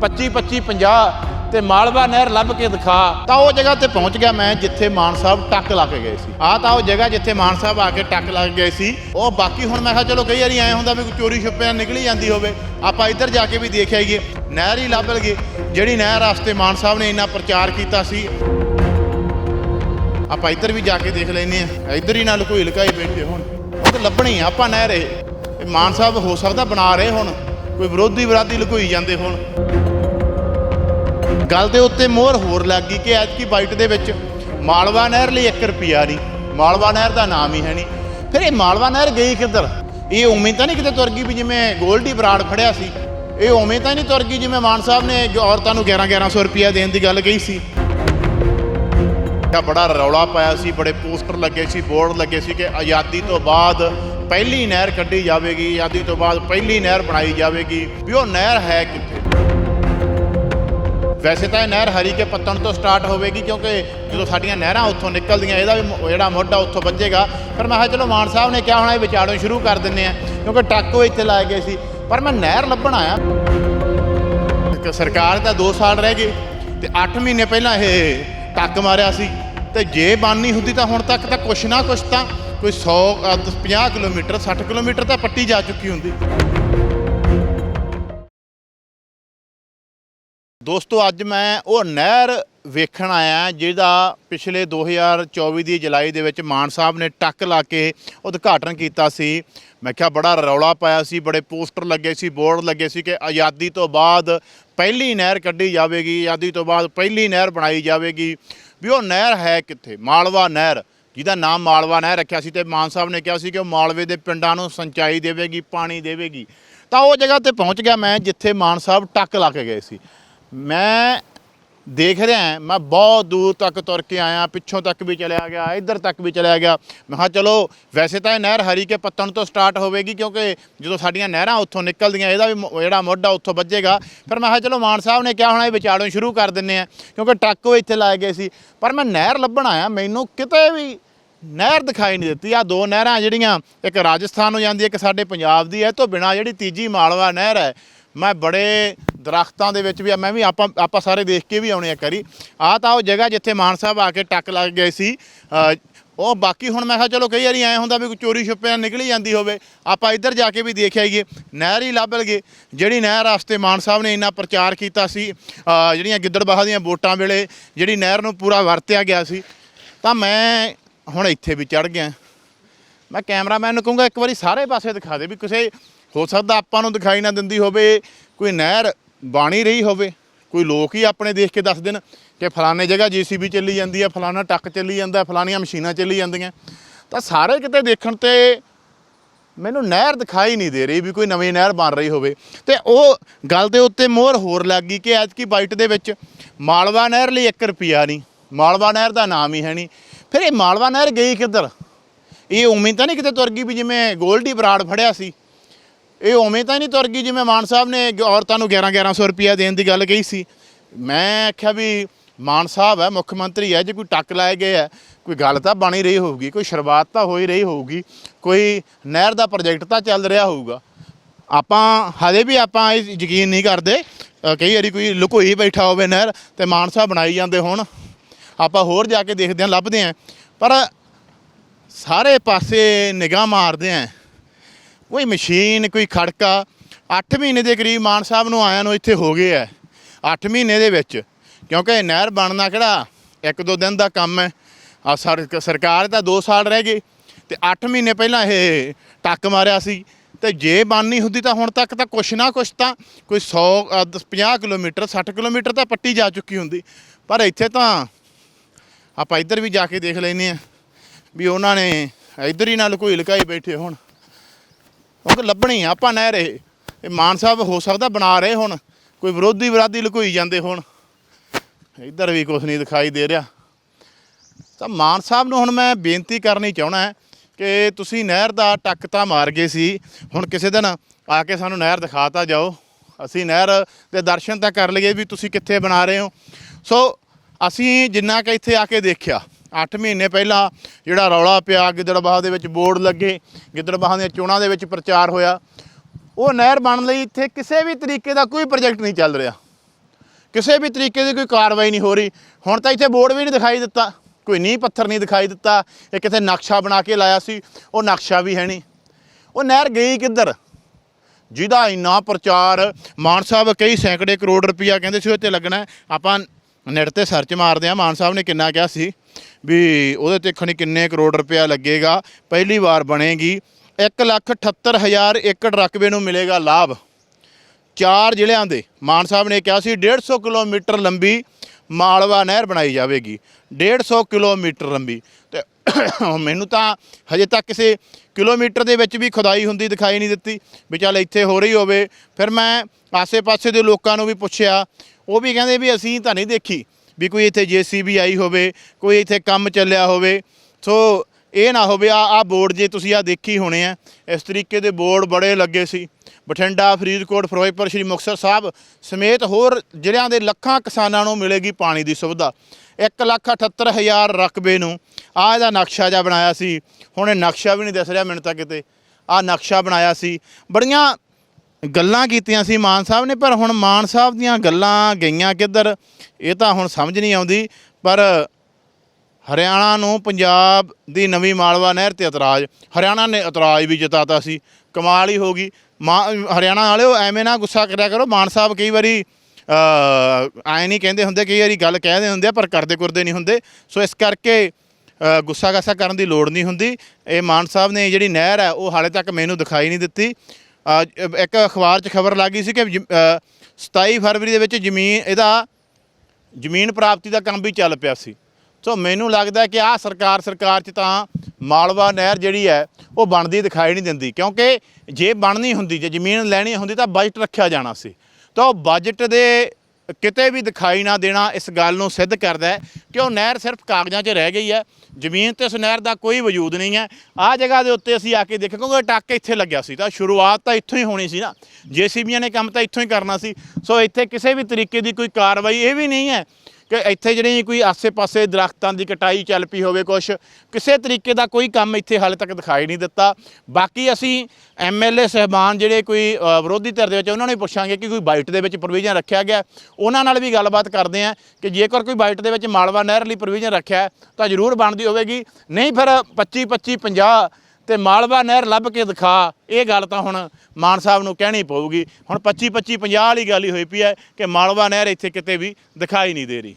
25 25 50 ਤੇ ਮਾਲਵਾ ਨਹਿਰ ਲੱਭ ਕੇ ਦਿਖਾ। ਤਾਂ ਉਹ ਜਗ੍ਹਾ ਤੇ ਪਹੁੰਚ ਗਿਆ ਮੈਂ, ਜਿੱਥੇ ਮਾਨ ਸਾਹਿਬ ਟੱਕ ਲਾ ਕੇ ਗਏ ਸੀ। ਆਹ ਤਾਂ ਉਹ ਜਗ੍ਹਾ ਜਿੱਥੇ ਮਾਨ ਸਾਹਿਬ ਆ ਕੇ ਟੱਕ ਲਾ ਕੇ ਗਏ ਸੀ, ਉਹ ਬਾਕੀ ਹੁਣ ਮੈਂ ਕਿਹਾ ਚਲੋ ਕਈ ਵਾਰੀ ਐ ਹੁੰਦਾ ਵੀ ਕੋਈ ਚੋਰੀ ਛੁਪਿਆ ਨਿਕਲੀ ਜਾਂਦੀ ਹੋਵੇ। ਆਪਾਂ ਇੱਧਰ ਜਾ ਕੇ ਵੀ ਦੇਖ ਆਈਏ। ਨਹਿਰ ਹੀ ਲੱਭ ਲਗੇ। ਜਿਹੜੀ ਨਹਿਰ ਵਾਸਤੇ ਮਾਨ ਸਾਹਿਬ ਨੇ ਇੰਨਾ ਪ੍ਰਚਾਰ ਕੀਤਾ ਸੀ। ਆਪਾਂ ਇੱਧਰ ਵੀ ਜਾ ਕੇ ਦੇਖ ਲੈਨੇ ਆ ਇੱਧਰ ਹੀ ਨਾਲ ਕੋਈ ਲੁਕਾਈ ਬੈਠੇ ਹੁਣ। ਉਹ ਤਾਂ ਲੱਭਣੀ ਆਪਾਂ ਨਹਿਰ ਇਹ। ਮਾਨ ਸਾਹਿਬ ਹੋ ਸਕਦਾ ਬਣਾ ਰਹੇ ਹੁਣ। ਕੋਈ ਵਿਰੋਧੀ ਵਿਰਾਦੀ ਲੁਕੋਈ ਜਾਂਦੇ ਹੁਣ। ਗੱਲ ਦੇ ਉੱਤੇ ਮੋਹਰ ਹੋਰ ਲੱਗ ਗਈ ਕਿ ਐਤਕੀ ਬਾਈਟ ਦੇ ਵਿੱਚ ਮਾਲਵਾ ਨਹਿਰ ਲਈ 1 ਰੁਪਿਆ ਨਹੀਂ, ਮਾਲਵਾ ਨਹਿਰ ਦਾ ਨਾਮ ਹੀ ਹੈ ਨਹੀਂ। ਫਿਰ ਇਹ ਮਾਲਵਾ ਨਹਿਰ ਗਈ ਕਿੱਧਰ? ਇਹ ਉਮੀਦ ਤਾਂ ਨਹੀਂ ਕਿਤੇ ਤੁਰ ਗਈ ਵੀ ਜਿਵੇਂ ਗੋਲਡੀ ਬਰਾੜ ਫੜਿਆ ਸੀ? ਇਹ ਉਮੀਦ ਤਾਂ ਨਹੀਂ ਤੁਰ ਗਈ ਜਿਵੇਂ ਮਾਨ ਸਾਹਿਬ ਨੇ ਔਰਤਾਂ ਨੂੰ 11 1100 ਰੁਪਿਆ ਦੇਣ ਦੀ ਗੱਲ ਕਹੀ ਸੀ? ਦਾ ਬੜਾ ਰੌਲਾ ਪਾਇਆ ਸੀ, ਬੜੇ ਪੋਸਟਰ ਲੱਗੇ ਸੀ, ਬੋਰਡ ਲੱਗੇ ਸੀ ਕਿ ਆਜ਼ਾਦੀ ਤੋਂ ਬਾਅਦ ਪਹਿਲੀ ਨਹਿਰ ਕੱਢੀ ਜਾਵੇਗੀ, ਆਜ਼ਾਦੀ ਤੋਂ ਬਾਅਦ ਪਹਿਲੀ ਨਹਿਰ ਬਣਾਈ ਜਾਵੇਗੀ। ਵੀ ਉਹ ਨਹਿਰ ਹੈ ਕਿੱਥੇ? ਵੈਸੇ ਤਾਂ ਇਹ ਨਹਿਰ ਹਰੀ ਕੇ ਪੱਤਣ ਤੋਂ ਸਟਾਰਟ ਹੋਵੇਗੀ ਕਿਉਂਕਿ ਜਦੋਂ ਸਾਡੀਆਂ ਨਹਿਰਾਂ ਉੱਥੋਂ ਨਿਕਲਦੀਆਂ ਇਹਦਾ ਵੀ ਮ- ਜਿਹੜਾ ਆ ਉੱਥੋਂ ਵੱਜੇਗਾ। ਪਰ ਮੈਂ ਕਿਹਾ ਚਲੋ ਮਾਨ ਸਾਹਿਬ ਨੇ ਕਿਹਾ ਹੋਣਾ ਇਹ ਵਿਚਾਰੋਂ ਸ਼ੁਰੂ ਕਰ ਦਿੰਨੇ ਆ ਕਿਉਂਕਿ ਟਰੱਕ ਉਹ ਇੱਥੇ ਲਾਏ ਗਏ ਸੀ। ਪਰ ਮੈਂ ਨਹਿਰ ਲੱਭਣ ਆਇਆ। ਇੱਕ ਸਰਕਾਰ ਤਾਂ 2 ਸਾਲ ਰਹਿ ਗਏ ਤੇ 8 ਮਹੀਨੇ ਪਹਿਲਾਂ ਇਹ ਟੱਕ ਮਾਰਿਆ ਸੀ। ਤੇ ਜੇ ਬਾਨੀ ਹੁੰਦੀ ਤਾਂ ਹੁਣ ਤੱਕ ਤਾਂ ਕੁਛ ਨਾ ਕੁਛ ਤਾਂ ਕੋਈ 100 ਅ, 50 ਕਿਲੋਮੀਟਰ 60 ਕਿਲੋਮੀਟਰ ਤਾਂ ਪੱਟੀ ਜਾ ਚੁੱਕੀ ਹੁੰਦੀ। ਦੋਸਤੋ, ਅੱਜ ਮੈਂ ਉਹ ਨਹਿਰ ਵੇਖਣ ਆਇਆ ਜਿਹਦਾ ਪਿਛਲੇ 2024 ਦੀ ਜੁਲਾਈ ਦੇ ਵਿੱਚ ਮਾਨ ਸਾਹਿਬ ਨੇ ਟੱਕ ਲਾ ਕੇ ਉਦਘਾਟਨ ਕੀਤਾ ਸੀ। ਮੈਂ ਕਿਹਾ, ਬੜਾ ਰੌਲਾ ਪਾਇਆ ਸੀ, ਬੜੇ ਪੋਸਟਰ ਲੱਗੇ ਸੀ, ਬੋਰਡ ਲੱਗੇ ਸੀ ਕਿ ਆਜ਼ਾਦੀ ਤੋਂ ਬਾਅਦ ਪਹਿਲੀ ਨਹਿਰ ਕੱਢੀ ਜਾਵੇਗੀ, ਆਜ਼ਾਦੀ ਤੋਂ ਬਾਅਦ ਪਹਿਲੀ ਨਹਿਰ ਬਣਾਈ ਜਾਵੇਗੀ। ਵੀ ਉਹ ਨਹਿਰ ਹੈ ਕਿੱਥੇ? ਮਾਲਵਾ ਨਹਿਰ, ਜਿਹਦਾ ਨਾਮ ਮਾਲਵਾ ਨਹਿਰ ਰੱਖਿਆ ਸੀ ਤੇ ਮਾਨ ਸਾਹਿਬ ਨੇ ਕਿਹਾ ਸੀ ਕਿ ਉਹ ਮਾਲਵੇ ਦੇ ਪਿੰਡਾਂ ਨੂੰ ਸਿੰਚਾਈ ਦੇਵੇਗੀ, ਪਾਣੀ ਦੇਵੇਗੀ। ਤਾਂ ਉਹ ਜਗ੍ਹਾ ਤੇ ਪਹੁੰਚ ਗਿਆ ਮੈਂ, ਜਿੱਥੇ ਮਾਨ ਸਾਹਿਬ ਟੱਕ ਲਾ ਕੇ ਗਏ ਸੀ। ਮੈਂ ਦੇਖ ਰਿਹਾ ਮੈਂ ਬਹੁਤ ਦੂਰ ਤੱਕ ਤੁਰ ਕੇ ਆਇਆ, ਪਿੱਛੋਂ ਤੱਕ ਵੀ ਚਲਿਆ ਗਿਆ, ਇੱਧਰ ਤੱਕ ਵੀ ਚਲਿਆ ਗਿਆ। ਮੈਂ ਕਿਹਾ, ਚਲੋ, ਵੈਸੇ ਤਾਂ ਇਹ ਨਹਿਰ ਹਰੀ ਕੇ ਪੱਤਣ ਤੋਂ ਸਟਾਰਟ ਹੋਵੇਗੀ, ਕਿਉਂਕਿ ਜਦੋਂ ਸਾਡੀਆਂ ਨਹਿਰਾਂ ਉੱਥੋਂ ਨਿਕਲਦੀਆਂ, ਇਹਦਾ ਵੀ ਮ- ਜਿਹੜਾ ਮੋਢਾ ਉੱਥੋਂ ਵੱਜੇਗਾ। ਫਿਰ ਮੈਂ ਕਿਹਾ, ਚਲੋ, ਮਾਨ ਸਾਹਿਬ ਨੇ ਕਿਹਾ ਹੋਣਾ, ਇਹ ਵਿਚਾਰੋਂ ਸ਼ੁਰੂ ਕਰ ਦਿੰਨੇ ਆ ਕਿਉਂਕਿ ਟਰੱਕ ਉਹ ਇੱਥੇ ਲਾਏ ਗਏ ਸੀ। ਪਰ ਮੈਂ ਨਹਿਰ ਲੱਭਣ ਆਇਆ, ਮੈਨੂੰ ਕਿਤੇ ਵੀ ਨਹਿਰ ਦਿਖਾਈ ਨਹੀਂ ਦਿੱਤੀ। ਆ ਦੋ ਨਹਿਰਾਂ ਜਿਹੜੀਆਂ, ਇੱਕ ਰਾਜਸਥਾਨ ਨੂੰ ਜਾਂਦੀ ਹੈ ਇੱਕ ਸਾਡੇ ਪੰਜਾਬ ਦੀ ਹੈ। ਇਹ ਤੋਂ ਬਿਨਾ ਜਿਹੜੀ ਤੀਜੀ ਮਾਲਵਾ ਨਹਿਰ ਹੈ, ਮੈਂ ਬੜੇ ਦਰਖਤਾਂ ਦੇ ਵਿੱਚ ਵੀ ਆ, ਮੈਂ ਵੀ ਆਪਾਂ ਆਪਾਂ ਸਾਰੇ ਦੇਖ ਕੇ ਵੀ ਆਉਣੇ ਆ ਕਰੀ ਆ ਤਾਂ ਉਹ ਜਗ੍ਹਾ ਜਿੱਥੇ ਮਾਨ ਸਾਹਿਬ ਆ ਕੇ ਟੱਕ ਲੱਗ ਗਏ ਸੀ। ਉਹ ਬਾਕੀ ਹੁਣ ਮੈਂ ਕਿਹਾ ਚਲੋ ਕਈ ਵਾਰੀ ਐ ਹੁੰਦਾ ਵੀ ਕੋਈ ਚੋਰੀ ਛੁਪਿਆ ਨਿਕਲੀ ਜਾਂਦੀ ਹੋਵੇ। ਆਪਾਂ ਇੱਧਰ ਜਾ ਕੇ ਵੀ ਦੇਖ ਆਈਏ। ਨਹਿਰ ਹੀ ਲੱਭ ਲਗੇ। ਜਿਹੜੀ ਨਹਿਰ ਵਾਸਤੇ ਮਾਨ ਸਾਹਿਬ ਨੇ ਇੰਨਾ ਪ੍ਰਚਾਰ ਕੀਤਾ ਸੀ। ਅ, ਜਿਹੜੀਆਂ ਗਿੱਦੜਬਾਹਾ ਦੀਆਂ ਵੋਟਾਂ ਵੇਲੇ ਜਿਹੜੀ ਨਹਿਰ ਨੂੰ ਪੂਰਾ ਵਰਤਿਆ ਗਿਆ ਸੀ। ਤਾਂ ਮੈਂ ਹੁਣ ਇੱਥੇ ਵੀ ਚੜ ਗਿਆ। ਮੈਂ ਕੈਮਰਾਮੈਨ ਨੂੰ ਕਹੂੰਗਾ ਇੱਕ ਵਾਰੀ ਸਾਰੇ ਪਾਸੇ ਦਿਖਾ ਦੇ ਵੀ ਕਿਸੇ ਹੋ ਸਕਦਾ ਆਪਾਂ ਨੂੰ ਦਿਖਾਈ ਨਾ ਦਿੰਦੀ ਹੋਵੇ ਕੋਈ ਨਹਿਰ ਬਾਣੀ ਰਹੀ ਹੋਵੇ, ਕੋਈ ਲੋਕ ਹੀ ਆਪਣੇ ਦੇਖ ਕੇ ਦੱਸ ਦੇਣ ਕਿ ਫਲਾਣੇ ਜਗ੍ਹਾ ਜੀਸੀਬੀ ਚੱਲੀ ਜਾਂਦੀ ਹੈ, ਫਲਾਣਾ ਟੱਕ ਚੱਲੀ ਜਾਂਦਾ, ਫਲਾਣੀਆਂ ਮਸ਼ੀਨਾਂ ਚੱਲੀ ਜਾਂਦੀਆਂ। ਤਾਂ ਸਾਰੇ ਕਿਤੇ ਦੇਖਣ ਤੇ ਮੈਨੂੰ ਨਹਿਰ ਦਿਖਾਈ ਨਹੀਂ ਦੇ ਰਹੀ ਵੀ ਕੋਈ ਨਵੀਂ ਨਹਿਰ ਬਣ ਰਹੀ ਹੋਵੇ। ਤੇ ਉਹ ਗੱਲ ਦੇ ਉੱਤੇ ਮੋਹਰ ਹੋਰ ਲੱਗ ਗਈ ਕਿ ਐਤਕੀ ਬਾਈਟ ਦੇ ਵਿੱਚ ਮਾਲਵਾ ਨਹਿਰ ਲਈ 1 ਰੁਪਿਆ ਨਹੀਂ, ਮਾਲਵਾ ਨਹਿਰ ਦਾ ਨਾਮ ਹੀ ਹੈ ਨਹੀਂ। ਫਿਰ ਇਹ ਮਾਲਵਾ ਨਹਿਰ ਗਈ ਕਿੱਧਰ? ਇਹ ਉਮੀਦ ਤਾਂ ਨਹੀਂ ਕਿਤੇ ਤੁਰ ਗਈ ਵੀ ਜਿਵੇਂ ਗੋਲਡੀ ਬਰਾੜ ਫੜਿਆ ਸੀ। ਇਹ ਉਵੇਂ ਤਾਂ ਨਹੀਂ ਤੁਰ ਗਈ ਜਿਵੇਂ ਮਾਨ ਸਾਹਿਬ ਨੇ ਔਰਤਾਂ ਨੂੰ 11 1100 ਰੁਪਇਆ ਦੇਣ ਦੀ ਗੱਲ ਕਹੀ ਸੀ। ਮੈਂ ਆਖਿਆ ਵੀ ਮਾਨ ਸਾਹਿਬ ਹੈ, ਮੁੱਖ ਮੰਤਰੀ ਹੈ, ਜੇ ਕੋਈ ਟੱਕ ਲਾਏ ਗਏ ਹੈ, ਕੋਈ ਗੱਲ ਤਾਂ ਬਣੀ ਰਹੀ ਹੋਊਗੀ, ਕੋਈ ਸ਼ੁਰੂਆਤ ਤਾਂ ਹੋਈ ਰਹੀ ਹੋਊਗੀ, ਕੋਈ ਨਹਿਰ ਦਾ ਪ੍ਰੋਜੈਕਟ ਤਾਂ ਚੱਲ ਰਿਹਾ ਹੋਊਗਾ। ਆਪਾਂ ਹਜੇ ਵੀ ਆਪਾਂ ਇਹ ਯਕੀਨ ਨਹੀਂ ਕਰਦੇ ਕਈ ਵਾਰੀ ਕੋਈ ਲੁਕੋਈ ਬੈਠਾ ਹੋਵੇ ਨਹਿਰ ਤੇ ਮਾਨ ਸਾਹਿਬ ਬਣਾਈ ਜਾਂਦੇ ਹੋਣ। ਆਪਾਂ ਹੋਰ ਜਾ ਕੇ ਦੇਖਦੇ ਹਾਂ, ਲੱਭਦੇ ਹਾਂ। ਪਰ ਸਾਰੇ ਪਾਸੇ ਨਿਗਾਹ ਮਾਰਦੇ ਆਂ ਕੋਈ ਮਸ਼ੀਨ ਕੋਈ ਖੜਕਾ। 8 ਮਹੀਨੇ ਦੇ ਕਰੀਬ ਮਾਨ ਸਾਹਿਬ ਨੂੰ ਆਇਆਂ ਨੂੰ ਇੱਥੇ ਹੋ ਗਏ ਐ। 8 ਮਹੀਨੇ ਦੇ ਵਿੱਚ। ਕਿਉਂਕਿ ਇਹ ਨਹਿਰ ਬਣਨਾ ਕਿਹੜਾ? ਇੱਕ ਦੋ ਦਿਨ ਦਾ ਕੰਮ ਹੈ ਆ ਸਰਕਾਰ ਤਾਂ 2 ਸਾਲ ਰਹਿ ਗਏ। ਤੇ 8 ਮਹੀਨੇ ਪਹਿਲਾਂ ਇਹ ਟੱਕ ਮਾਰਿਆ ਸੀ। ਤੇ ਜੇ ਬਣਨੀ ਹੁੰਦੀ ਤਾਂ ਹੁਣ ਤੱਕ ਤਾਂ ਕੁਛ ਨਾ ਕੁਛ ਤਾਂ ਕੋਈ 100 ਅ, 50 ਕਿਲੋਮੀਟਰ 60 ਕਿਲੋਮੀਟਰ ਤਾਂ ਪੱਟੀ ਜਾ ਚੁੱਕੀ ਹੁੰਦੀ। ਪਰ ਇੱਥੇ ਤਾਂ ਆਪਾਂ ਇੱਧਰ ਵੀ ਜਾ ਕੇ ਦੇਖ ਲੈਨੇ ਆ ਵੀ ਉਹਨਾਂ ਨੇ ਇੱਧਰ ਹੀ ਨਾਲ ਕੋਈ ਲੁਕਾਈ ਬੈਠੇ ਹੁਣ। ਉਹ ਲੱਭਣੀ ਆਪਾਂ ਨਹਿਰ ਇਹ ਇਹ ਮਾਨ ਸਾਹਿਬ ਹੋ ਸਕਦਾ ਬਣਾ ਰਹੇ ਹੁਣ, ਕੋਈ ਵਿਰੋਧੀ ਵਿਰਾਦੀ ਲੁਕੋਈ ਜਾਂਦੇ ਹੁਣ। ਇੱਧਰ ਵੀ ਕੁਝ ਨਹੀਂ ਦਿਖਾਈ ਦੇ ਰਿਹਾ। ਤਾਂ ਮਾਨ ਸਾਹਿਬ ਨੂੰ ਹੁਣ ਮੈਂ ਬੇਨਤੀ ਕਰਨੀ ਚਾਹਣਾ ਹੈ ਕਿ ਤੁਸੀਂ ਨਹਿਰ ਦਾ ਟੱਕ ਤਾਂ ਮਾਰ ਗਏ ਸੀ, ਹੁਣ ਕਿਸੇ ਦਿਨ ਆ ਕੇ ਸਾਨੂੰ ਨਹਿਰ ਦਿਖਾਤਾ ਜਾਓ। ਅਸੀਂ ਨਹਿਰ ਦੇ ਦਰਸ਼ਨ ਤਾਂ ਕਰ ਲਈਏ ਵੀ ਤੁਸੀਂ ਕਿੱਥੇ ਬਣਾ ਰਹੇ ਹੋ। ਸੋ ਅਸੀਂ ਜਿੰਨਾ ਕਿ ਇੱਥੇ ਆ ਕੇ ਦੇਖਿਆ 8 ਮਹੀਨੇ ਪਹਿਲਾਂ ਜਿਹੜਾ ਰੌਲਾ ਪਿਆ, ਗਿੱਦੜਬਾਹ ਦੇ ਵਿੱਚ ਬੋਰਡ ਲੱਗੇ, ਗਿੱਦੜਬਾਹ ਦੀਆਂ ਚੋਣਾਂ ਦੇ ਵਿੱਚ ਪ੍ਰਚਾਰ ਹੋਇਆ। ਉਹ ਨਹਿਰ ਬਣਨ ਲਈ ਇੱਥੇ ਕਿਸੇ ਵੀ ਤਰੀਕੇ ਦਾ ਕੋਈ ਪ੍ਰੋਜੈਕਟ ਨਹੀਂ ਚੱਲ ਰਿਹਾ। ਕਿਸੇ ਵੀ ਤਰੀਕੇ ਦੀ ਕੋਈ ਕਾਰਵਾਈ ਨਹੀਂ ਹੋ ਰਹੀ। ਹੁਣ ਤਾਂ ਇੱਥੇ ਬੋਰਡ ਵੀ ਨਹੀਂ ਦਿਖਾਈ ਦਿੱਤਾ। ਕੋਈ ਨੀਂਹ ਪੱਥਰ ਨਹੀਂ ਦਿਖਾਈ ਦਿੱਤਾ। ਇਹ ਕਿਤੇ ਨਕਸ਼ਾ ਬਣਾ ਕੇ ਲਾਇਆ ਸੀ। ਉਹ ਨਕਸ਼ਾ ਵੀ ਹੈ ਨਹੀਂ। ਉਹ ਨਹਿਰ ਗਈ ਕਿੱਧਰ? ਜਿਹਦਾ ਇੰਨਾ ਪ੍ਰਚਾਰ, ਮਾਨ ਸਾਹਿਬ ਕਈ ਸੈਂਕੜੇ ਕਰੋੜ ਰੁਪਈਆ ਕਹਿੰਦੇ ਸੀ, ਉਹ ਤੇ ਲੱਗਣਾ ਆਪਾਂ ਨੈਟ ਤੇ ਸਰਚ ਮਾਰਦੇ ਆ ਮਾਨ ਸਾਹਿਬ ਨੇ ਕਿੰਨਾ ਕਿਹਾ ਸੀ? ਵੀ ਉਹਦੇ ਤੇ ਖਣੀ ਕਿੰਨੇ ਕਰੋੜ ਰੁਪਇਆ ਲੱਗੇਗਾ, ਪਹਿਲੀ ਵਾਰ ਬਣੇਗੀ। 178000 ਏਕੜ ਰਕਬੇ ਨੂੰ ਮਿਲੇਗਾ ਲਾਭ। ਚਾਰ ਜ਼ਿਲ੍ਹਿਆਂ ਦੇ, ਮਾਨ ਸਾਹਿਬ ਨੇ ਕਿਹਾ ਸੀ 150 ਕਿਲੋਮੀਟਰ ਲੰਬੀ ਮਾਲਵਾ ਨਹਿਰ ਬਣਾਈ ਜਾਵੇਗੀ। 150 ਕਿਲੋਮੀਟਰ ਲੰਬੀ। ਤੇ ਮੈਨੂੰ ਤਾਂ ਹਜੇ ਤੱਕ ਕਿਸੇ ਕਿਲੋਮੀਟਰ ਦੇ ਵਿੱਚ ਵੀ ਖੁਦਾਈ ਹੁੰਦੀ ਦਿਖਾਈ ਨਹੀਂ ਦਿੱਤੀ, ਵੀ ਚੱਲ ਇੱਥੇ ਹੋ ਰਹੀ ਹੋਵੇ। ਫਿਰ ਮੈਂ ਆਸੇ-ਪਾਸੇ ਦੇ ਲੋਕਾਂ ਨੂੰ ਵੀ ਪੁੱਛਿਆ। ਉਹ ਵੀ ਕਹਿੰਦੇ ਵੀ ਅਸੀਂ ਤਾਂ ਨਹੀਂ ਦੇਖੀ। ਵੀ ਕੋਈ ਇੱਥੇ ਜੀਸੀਬੀ ਆਈ ਹੋਵੇ, ਕੋਈ ਇੱਥੇ ਕੰਮ ਚੱਲਿਆ ਹੋਵੇ, ਸੋ ਇਹ ਨਾ ਹੋਵੇ, ਆ ਆ ਬੋਰਡ ਜੇ ਤੁਸੀਂ ਆ ਦੇਖੀ ਹੋਣੇ ਆ, ਇਸ ਤਰੀਕੇ ਦੇ ਬੋਰਡ ਬੜੇ ਲੱਗੇ ਸੀ। ਬਠਿੰਡਾ, ਫਰੀਦਕੋਟ, ਫਿਰੋਜ਼ਪੁਰ, ਸ਼੍ਰੀ ਮੁਕਤਸਰ ਸਾਹਿਬ ਸਮੇਤ ਹੋਰ ਜ਼ਿਲ੍ਹਿਆਂ ਦੇ ਲੱਖਾਂ ਕਿਸਾਨਾਂ ਨੂੰ ਮਿਲੇਗੀ ਪਾਣੀ ਦੀ ਸੁਵਿਧਾ। 178000 ਰਕਬੇ ਨੂੰ ਆ ਇਹਦਾ ਨਕਸ਼ਾ ਜਿਹਾ ਬਣਾਇਆ ਸੀ। ਹੁਣ ਇਹ ਨਕਸ਼ਾ ਵੀ ਨਹੀਂ ਦਿਸ ਰਿਹਾ ਮੈਨੂੰ ਤਾਂ ਕਿਤੇ। ਆ ਨਕਸ਼ਾ ਬਣਾਇਆ ਸੀ। ਬੜੀਆਂ ਗੱਲਾਂ ਕੀਤੀਆਂ ਸੀ ਮਾਨ ਸਾਹਿਬ ਨੇ, ਪਰ ਹੁਣ ਮਾਨ ਸਾਹਿਬ ਦੀਆਂ ਗੱਲਾਂ ਗਈਆਂ ਕਿੱਧਰ? ਇਹ ਤਾਂ ਹੁਣ ਸਮਝ ਨਹੀਂ ਆਉਂਦੀ। ਪਰ ਹਰਿਆਣਾ ਨੂੰ ਪੰਜਾਬ ਦੀ ਨਵੀਂ ਮਾਲਵਾ ਨਹਿਰ ਤੇ ਇਤਰਾਜ਼। ਹਰਿਆਣਾ ਨੇ ਇਤਰਾਜ਼ ਵੀ ਜਤਾਤਾ ਸੀ। ਕਮਾਲ ਹੀ ਹੋ ਗਈ। ਮਾਂ, ਹਰਿਆਣਾ ਵਾਲਿਓ, ਐਵੇਂ ਨਾ ਗੁੱਸਾ ਕਰਿਆ ਕਰੋ। ਮਾਨ ਸਾਹਿਬ ਕਈ ਵਾਰੀ ਐ ਨਹੀਂ ਕਹਿੰਦੇ ਹੁੰਦੇ, ਕਈ ਵਾਰੀ ਗੱਲ ਕਹਿੰਦੇ ਹੁੰਦੇ ਪਰ ਕਰਦੇ ਕੁਰਦੇ ਨਹੀਂ ਹੁੰਦੇ। ਸੋ ਇਸ ਕਰਕੇ ਗੁੱਸਾ ਗਾਸਾ ਕਰਨ ਦੀ ਲੋੜ ਨਹੀਂ ਹੁੰਦੀ। ਇਹ ਮਾਨ ਸਾਹਿਬ ਨੇ ਜਿਹੜੀ ਨਹਿਰ ਹੈ, ਉਹ ਹਾਲੇ ਤੱਕ ਮੈਨੂੰ ਦਿਖਾਈ ਨਹੀਂ ਦਿੱਤੀ। ਇੱਕ ਅਖਬਾਰ 'ਚ ਖਬਰ ਲੱਗੀ ਸੀ ਕਿ ਜ- 27 ਫਰਵਰੀ ਦੇ ਵਿੱਚ ਜ਼ਮੀਨ, ਇਹਦਾ ਜ਼ਮੀਨ ਪ੍ਰਾਪਤੀ ਦਾ ਕੰਮ ਵੀ ਚੱਲ ਪਿਆ ਸੀ। ਸੋ ਮੈਨੂੰ ਲੱਗਦਾ ਕਿ ਆਹ ਸਰਕਾਰ ਸਰਕਾਰ 'ਚ ਤਾਂ ਮਾਲਵਾ ਨਹਿਰ ਜਿਹੜੀ ਹੈ, ਉਹ ਬਣਦੀ ਦਿਖਾਈ ਨਹੀਂ ਦਿੰਦੀ। ਕਿਉਂਕਿ ਜੇ ਬਣਨੀ ਹੁੰਦੀ, ਜੇ ਜ਼ਮੀਨ ਲੈਣੀ ਹੁੰਦੀ ਤਾਂ ਬਜਟ ਰੱਖਿਆ ਜਾਣਾ ਸੀ। ਤਾਂ ਉਹ ਬਜਟ ਦੇ ਕਿਤੇ ਵੀ ਦਿਖਾਈ ਨਾ ਦੇਣਾ ਇਸ ਗੱਲ ਨੂੰ ਸਿੱਧ ਕਰਦਾ ਹੈ ਕਿ ਉਹ ਨਹਿਰ ਸਿਰਫ ਕਾਗਜ਼ਾਂ 'ਚ ਰਹਿ ਗਈ ਹੈ, ਜ਼ਮੀਨ ਤੇ ਉਸ ਨਹਿਰ ਦਾ ਕੋਈ ਵਜੂਦ ਨਹੀਂ ਹੈ। ਆਹ ਜਗ੍ਹਾ ਦੇ ਉੱਤੇ ਅਸੀਂ ਆ ਕੇ ਦੇਖਾਂਗੇ ਕਿਉਂਕਿ ਟੱਕ ਇੱਥੇ ਲੱਗਿਆ ਸੀ, ਤਾਂ ਸ਼ੁਰੂਆਤ ਤਾਂ ਇੱਥੋਂ ਹੀ ਹੋਣੀ ਸੀ ਨਾ। ਜੇਸੀਬੀਆਂ ਨੇ ਕੰਮ ਤਾਂ ਇੱਥੋਂ ਹੀ ਕਰਨਾ ਸੀ। ਸੋ ਇੱਥੇ ਕਿਸੇ ਵੀ ਤਰੀਕੇ ਦੀ ਕੋਈ ਕਾਰਵਾਈ ਇਹ ਵੀ ਨਹੀਂ ਹੈ ਕਿ ਇੱਥੇ ਜਿਹੜੀ ਕੋਈ ਆਸੇ-ਪਾਸੇ ਦਰਖਤਾਂ ਦੀ ਕਟਾਈ ਚੱਲ ਪਈ ਹੋਵੇ ਕੁਛ, ਕਿਸੇ ਤਰੀਕੇ ਦਾ ਕੋਈ ਕੰਮ ਇੱਥੇ ਹਾਲੇ ਤੱਕ ਦਿਖਾਈ ਨਹੀਂ ਦਿੱਤਾ। ਬਾਕੀ ਅਸੀਂ ਐਮਐਲਏ ਸਹਿਬਾਨ ਜਿਹੜੇ ਕੋਈ ਵਿਰੋਧੀ ਧਿਰ ਦੇ ਵਿੱਚ ਉਹਨਾਂ ਨੂੰ ਪੁੱਛਾਂਗੇ ਕਿ ਕੋਈ ਬਾਈਟ ਦੇ ਵਿੱਚ ਪ੍ਰੋਵੀਜ਼ਨ ਰੱਖਿਆ ਗਿਆ। ਉਹਨਾਂ ਨਾਲ ਵੀ ਗੱਲਬਾਤ ਕਰਦੇ ਆ ਕਿ ਜੇਕਰ ਕੋਈ ਬਾਈਟ ਦੇ ਵਿੱਚ ਮਾਲਵਾ ਨਹਿਰ ਲਈ ਪ੍ਰੋਵੀਜ਼ਨ ਰੱਖਿਆ ਤਾਂ ਜ਼ਰੂਰ ਬਣਦੀ ਹੋਵੇਗੀ। ਨਹੀਂ ਫਿਰ 25 25 50 ਤੇ ਮਾਲਵਾ ਨਹਿਰ ਲੱਭ ਕੇ ਦਿਖਾ। ਇਹ ਗੱਲ ਤਾਂ ਹੁਣ ਮਾਨ ਸਾਹਿਬ ਨੂੰ ਕਹਿਣੀ ਪਊਗੀ। ਹੁਣ 25 25 50 ਵਾਲੀ ਗੱਲ ਹੀ ਹੋਈ ਪਈ ਹੈ ਕਿ ਮਾਲਵਾ ਨਹਿਰ ਇੱਥੇ ਕਿਤੇ ਵੀ ਦਿਖਾਈ ਨਹੀਂ ਦੇ ਰਹੀ।